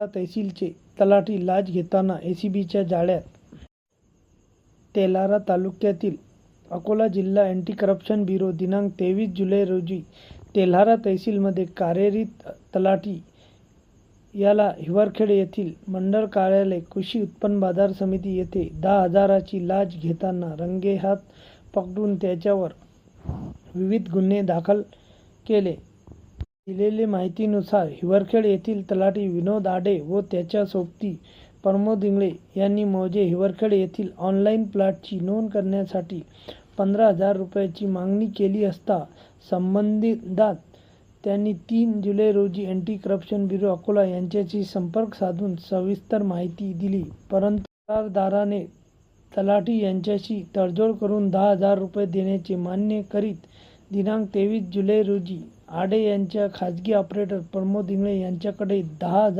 तहसीलचे तलाठी लाच घेताना एसीबीच्या जाळ्यात. तेलारा तालुक्यातील अकोला जिल्हा अँटी करप्शन ब्युरो दिनांक तेवीस जुलै रोजी तेल्हारा तहसीलमध्ये कार्यरत तलाठी याला हिवरखेड येथील मंडळ कार्यालय कृषी उत्पन्न बाजार समिती येथे दहा हजाराची लाच घेताना रंगेहात पकडून त्याच्यावर विविध गुन्हे दाखल केले. दिलेल्या माहितीनुसार हिवरखेड येथील तलाठी विनोद आडे व त्याच्या सोबती प्रमोद इंगळे यांनी मौजे हिवरखेड येथील ऑनलाईन प्लॉटची नोंद करण्यासाठी पंधरा हजार रुपयाची मागणी केली असता संबंधितात त्यांनी तीन जुलै रोजी अँटी करप्शन ब्युरो अकोला यांच्याशी संपर्क साधून सविस्तर माहिती दिली. परंतु तक्रारदाराने तलाठी यांच्याशी तडजोड करून दहा हजार रुपये देण्याचे मान्य करीत दिनांक तेवीस जुलै रोजी आडे यांच्या खाजगी ऑपरेटर प्रमोद इंगळे यांच्याकडे दहा हजार